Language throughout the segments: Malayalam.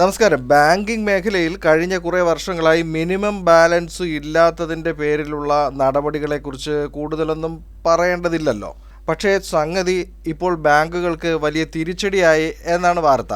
നമസ്കാരം. ബാങ്കിംഗ് മേഖലയിൽ കഴിഞ്ഞ കുറേ വർഷങ്ങളായി മിനിമം ബാലൻസ് ഇല്ലാത്തതിന്റെ പേരിലുള്ള നടപടികളെക്കുറിച്ച് കൂടുതലൊന്നും പറയേണ്ടതില്ലല്ലോ. പക്ഷേ സംഗതി ഇപ്പോൾ ബാങ്കുകൾക്ക് വലിയ തിരിച്ചടിയായി എന്നാണ് വാർത്ത.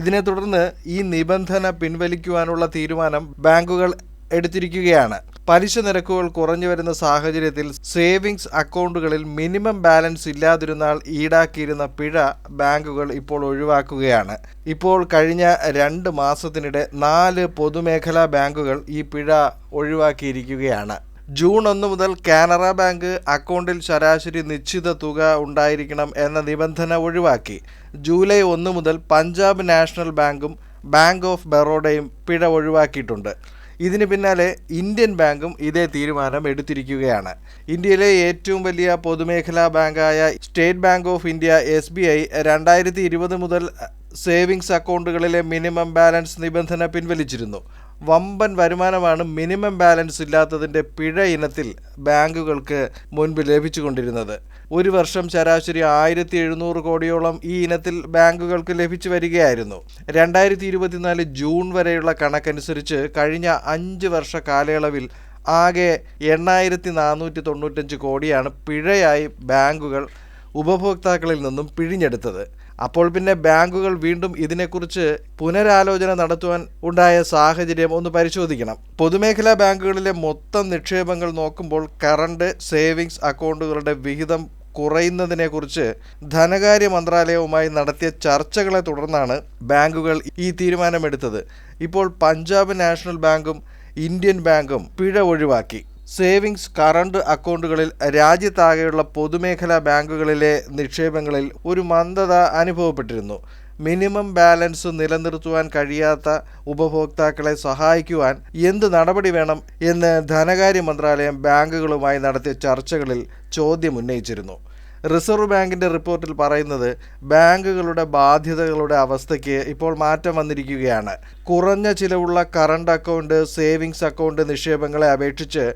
ഇതിനെ തുടർന്ന് ഈ നിബന്ധന പിൻവലിക്കുവാനുള്ള തീരുമാനം ബാങ്കുകൾ എടുത്തിരിക്കുകയാണ്. പലിശ നിരക്കുകൾ കുറഞ്ഞു വരുന്ന സാഹചര്യത്തിൽ സേവിങ്സ് അക്കൗണ്ടുകളിൽ മിനിമം ബാലൻസ് ഇല്ലാതിരുന്നാൽ ഈടാക്കിയിരുന്ന പിഴ ബാങ്കുകൾ ഇപ്പോൾ ഒഴിവാക്കുകയാണ്. ഇപ്പോൾ കഴിഞ്ഞ രണ്ട് മാസത്തിനിടെ നാല് പൊതുമേഖലാ ബാങ്കുകൾ ഈ പിഴ ഒഴിവാക്കിയിരിക്കുകയാണ്. ജൂൺ ഒന്ന് മുതൽ കാനറ ബാങ്ക് അക്കൗണ്ടിൽ ശരാശരി നിശ്ചിത തുക ഉണ്ടായിരിക്കണം എന്ന നിബന്ധന ഒഴിവാക്കി. ജൂലൈ ഒന്ന് മുതൽ പഞ്ചാബ് നാഷണൽ ബാങ്കും ബാങ്ക് ഓഫ് ബറോഡയും പിഴ ഒഴിവാക്കിയിട്ടുണ്ട്. ഇതിന് പിന്നാലെ ഇന്ത്യൻ ബാങ്കും ഇതേ തീരുമാനം എടുത്തിരിക്കുകയാണ്. ഇന്ത്യയിലെ ഏറ്റവും വലിയ പൊതുമേഖലാ ബാങ്കായ state bank of India S B I രണ്ടായിരത്തി ഇരുപത് മുതൽ സേവിങ്സ് അക്കൗണ്ടുകളിലെ മിനിമം ബാലൻസ് നിബന്ധന പിൻവലിച്ചിരുന്നു. വമ്പൻ വരുമാനമാണ് മിനിമം ബാലൻസ് ഇല്ലാത്തതിന്റെ പിഴ ഇനത്തിൽ ബാങ്കുകൾക്ക് മുൻപ് ലഭിച്ചുകൊണ്ടിരുന്നത്. ഒരു വർഷം ശരാശരി ആയിരത്തി എഴുന്നൂറ് കോടിയോളം ഈ ഇനത്തിൽ ബാങ്കുകൾക്ക് ലഭിച്ചു വരികയായിരുന്നു. രണ്ടായിരത്തി ഇരുപത്തിനാല് ജൂൺ വരെയുള്ള കണക്കനുസരിച്ച് കഴിഞ്ഞ അഞ്ച് വർഷ കാലയളവിൽ ആകെ എണ്ണായിരത്തി നാനൂറ്റി തൊണ്ണൂറ്റഞ്ച് കോടിയാണ് പിഴയായി ബാങ്കുകൾ ഉപഭോക്താക്കളിൽ നിന്നും പിഴിഞ്ഞെടുത്തത്. അപ്പോൾ പിന്നെ ബാങ്കുകൾ വീണ്ടും ഇതിനെക്കുറിച്ച് പുനരാലോചന നടത്തുവാൻ ഉണ്ടായ സാഹചര്യം ഒന്ന് പരിശോധിക്കണം. പൊതുമേഖലാ ബാങ്കുകളിലെ മൊത്തം നിക്ഷേപങ്ങൾ നോക്കുമ്പോൾ കറണ്ട് സേവിങ്സ് അക്കൗണ്ടുകളുടെ വിഹിതം കുറയുന്നതിനെക്കുറിച്ച് ധനകാര്യ മന്ത്രാലയവുമായി നടത്തിയ ചർച്ചകളെ തുടർന്നാണ് ബാങ്കുകൾ ഈ തീരുമാനമെടുത്തത്. ഇപ്പോൾ പഞ്ചാബ് നാഷണൽ ബാങ്കും ഇന്ത്യൻ ബാങ്കും പിഴ ഒഴിവാക്കി. സേവിങ്സ് കറണ്ട് അക്കൗണ്ടുകളിൽ രാജ്യത്താകെയുള്ള പൊതുമേഖലാ ബാങ്കുകളിലെ നിക്ഷേപങ്ങളിൽ ഒരു മന്ദത അനുഭവപ്പെട്ടിരുന്നു. മിനിമം ബാലൻസ് നിലനിർത്തുവാൻ കഴിയാത്ത ഉപഭോക്താക്കളെ സഹായിക്കുവാൻ എന്ത് നടപടി വേണം എന്ന് ധനകാര്യ മന്ത്രാലയം ബാങ്കുകളുമായി നടത്തിയ ചർച്ചകളിൽ ചോദ്യം ഉന്നയിച്ചിരുന്നു. റിസർവ് ബാങ്കിന്റെ റിപ്പോർട്ടിൽ പറയുന്നത് ബാങ്കുകളുടെ ബാധ്യതകളുടെ അവസ്ഥയ്ക്ക് ഇപ്പോൾ മാറ്റം വന്നിരിക്കുകയാണ്. കുറഞ്ഞ ചിലവുള്ള കറണ്ട് അക്കൗണ്ട് സേവിങ്സ് അക്കൗണ്ട് നിക്ഷേപങ്ങളെ അപേക്ഷിച്ച്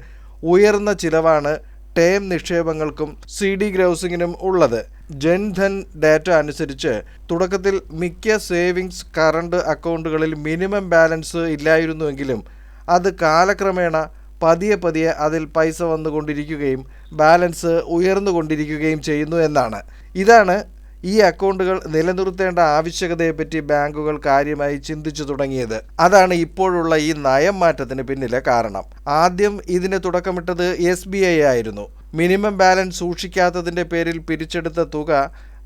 ഉയർന്ന ചിലവാണ് ടേം നിക്ഷേപങ്ങൾക്കും സി ഡി ഗ്രൗസിങ്ങിനും ഉള്ളത്. ജൻധൻ ഡാറ്റ അനുസരിച്ച് തുടക്കത്തിൽ മിക്ക സേവിങ്സ് കറണ്ട് അക്കൗണ്ടുകളിൽ മിനിമം ബാലൻസ് ഇല്ലായിരുന്നുവെങ്കിലും അത് കാലക്രമേണ പതിയെ പതിയെ അതിൽ പൈസ വന്നുകൊണ്ടിരിക്കുകയും ബാലൻസ് ഉയർന്നുകൊണ്ടിരിക്കുകയും ചെയ്യുന്നു എന്നാണ്. ഇതാണ് ഈ അക്കൗണ്ടുകൾ നിലനിർത്തേണ്ട ആവശ്യകതയെപ്പറ്റി ബാങ്കുകൾ കാര്യമായി ചിന്തിച്ചു തുടങ്ങിയത്. അതാണ് ഇപ്പോഴുള്ള ഈ നയം മാറ്റത്തിന് പിന്നിലെ കാരണം. ആദ്യം ഇതിന് തുടക്കമിട്ടത് എസ് ആയിരുന്നു. മിനിമം ബാലൻസ് സൂക്ഷിക്കാത്തതിന്റെ പേരിൽ പിരിച്ചെടുത്ത തുക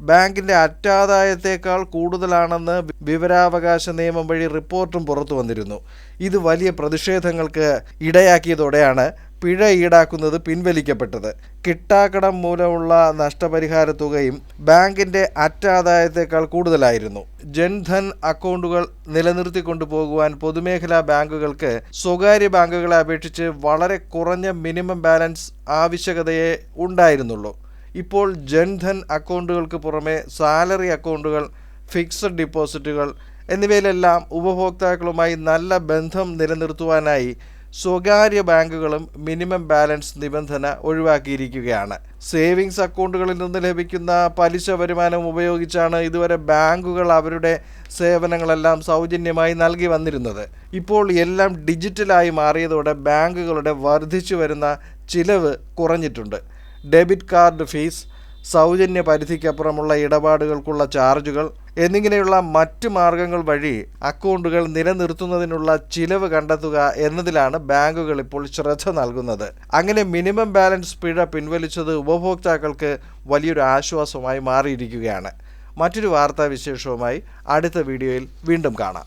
ബാങ്കിന്റെ അറ്റാദായത്തേക്കാൾ കൂടുതലാണെന്ന് വിവരാവകാശ നിയമം വഴി റിപ്പോർട്ടും പുറത്തു വന്നിരുന്നു ഇത് വലിയ പ്രതിഷേധങ്ങൾക്ക് ഇടയാക്കിയതോടെയാണ് പിഴ ഈടാക്കുന്നത് പിൻവലിക്കപ്പെട്ടത്. കിട്ടാക്കടം മൂലമുള്ള നഷ്ടപരിഹാര തുകയും ബാങ്കിന്റെ അറ്റാദായത്തേക്കാൾ കൂടുതലായിരുന്നു. ജൻധൻ അക്കൗണ്ടുകൾ നിലനിർത്തിക്കൊണ്ടു പോകുവാൻ പൊതുമേഖലാ ബാങ്കുകൾക്ക് സ്വകാര്യ ബാങ്കുകളെ അപേക്ഷിച്ച് വളരെ കുറഞ്ഞ മിനിമം ബാലൻസ് ആവശ്യകതയെ ഉണ്ടായിരുന്നുള്ളൂ. ഇപ്പോൾ ജൻധൻ അക്കൗണ്ടുകൾക്ക് പുറമെ സാലറി അക്കൗണ്ടുകൾ ഫിക്സഡ് ഡിപ്പോസിറ്റുകൾ എന്നിവയിലെല്ലാം ഉപഭോക്താക്കളുമായി നല്ല ബന്ധം നിലനിർത്തുവാനായി സ്വകാര്യ ബാങ്കുകളും മിനിമം ബാലൻസ് നിബന്ധന ഒഴിവാക്കിയിരിക്കുകയാണ്. സേവിങ്സ് അക്കൗണ്ടുകളിൽ നിന്ന് ലഭിക്കുന്ന പലിശ വരുമാനം ഉപയോഗിച്ചാണ് ഇതുവരെ ബാങ്കുകൾ അവരുടെ സേവനങ്ങളെല്ലാം സൗജന്യമായി നൽകി വന്നിരുന്നത്. ഇപ്പോൾ എല്ലാം ഡിജിറ്റലായി മാറിയതോടെ ബാങ്കുകളുടെ വർദ്ധിച്ചു വരുന്ന ചിലവ് കുറഞ്ഞിട്ടുണ്ട്. ഡെബിറ്റ് കാർഡ് ഫീസ് സൗജന്യ പരിധിക്കപ്പുറമുള്ള ഇടപാടുകൾക്കുള്ള ചാർജുകൾ എന്നിങ്ങനെയുള്ള മറ്റ് മാർഗങ്ങൾ വഴി അക്കൗണ്ടുകൾ നിലനിർത്തുന്നതിനുള്ള ചിലവ് കണ്ടെത്തുക എന്നതിലാണ് ബാങ്കുകൾ ഇപ്പോൾ ശ്രദ്ധ നൽകുന്നത്. അങ്ങനെ മിനിമം ബാലൻസ് പിഴ പിൻവലിച്ചത് ഉപഭോക്താക്കൾക്ക് വലിയൊരു ആശ്വാസമായി മാറിയിരിക്കുകയാണ്. മറ്റൊരു വാർത്താ വിശേഷവുമായി അടുത്ത വീഡിയോയിൽ വീണ്ടും കാണാം.